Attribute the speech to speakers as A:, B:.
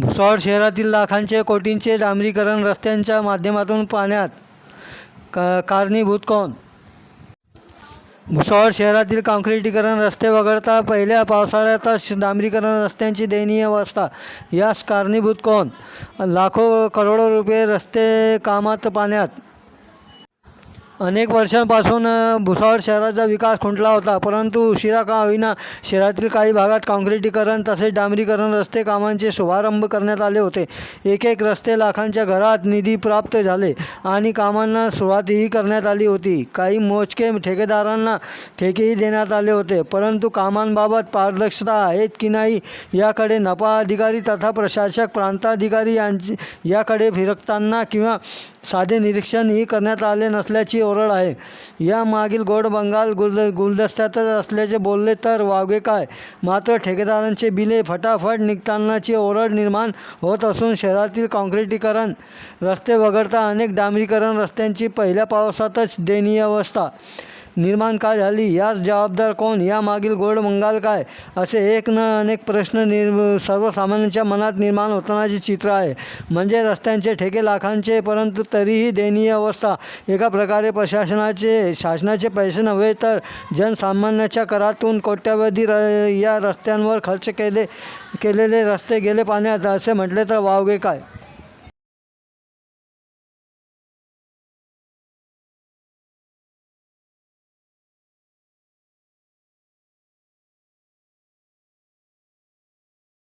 A: भुसावळ शहरातील लाखांचे कोटींचे डांबरीकरण रस्त्यांच्या माध्यमातून पाण्यात का कारणीभूत कोण? भुसावळ शहरातील काँक्रिटीकरण रस्ते वगळता पहिल्या पावसाळ्यातच डांबरीकरण रस्त्यांची दयनीय अवस्था यास कारणीभूत कोण? लाखो करोडो रुपये रस्ते कामात पाण्यात अनेक वर्षांपासून भुसावळ शहराचा विकास खुंटला होता. परंतु उशिरा का होईना शहरातील काही भागात काँक्रिटीकरण तसेच डांबरीकरण रस्ते कामांचे शुभारंभ करण्यात आले होते. एक एक रस्ते लाखांच्या घरात निधी प्राप्त झाले आणि कामांना सुरुवातही करण्यात आली होती. काही मोजके ठेकेदारांना ठेकेही देण्यात आले होते. परंतु कामांबाबत पारदर्शकता आहेत की नाही याकडे नफा अधिकारी तथा प्रशासक प्रांताधिकारी यांची याकडे फिरकताना किंवा साधे निरीक्षणही करण्यात आले नसल्याची तोरड आहे. यामागील गोड बंगाल गुल गुलदस्त्यातच असल्याचे बोलले तर वागे काय? मात्र ठेकेदारांचे बिले फटाफट निघतानाची ओरड निर्माण होत असून शहरातील काँक्रिटीकरण रस्ते वगळता अनेक डांबरीकरण रस्त्यांची पहिल्या पावसातच देनीय अवस्था. निर्माण का झाली? यास जबाबदार कोण? यामागील गोड मंगाल काय? असे एक न अनेक प्रश्न निर् सर्वसामान्यांच्या मनात निर्माण होतानाचे चित्र आहे. म्हणजे रस्त्यांचे ठेके लाखांचे परंतु तरीही दयनीय अवस्था. एका प्रकारे प्रशासनाचे शासनाचे पैसे नव्हे तर जनसामान्याच्या करातून कोट्यावधी र या रस्त्यांवर खर्च केले केलेले रस्ते गेले पाण्यात. असे म्हटले तर वावगे काय?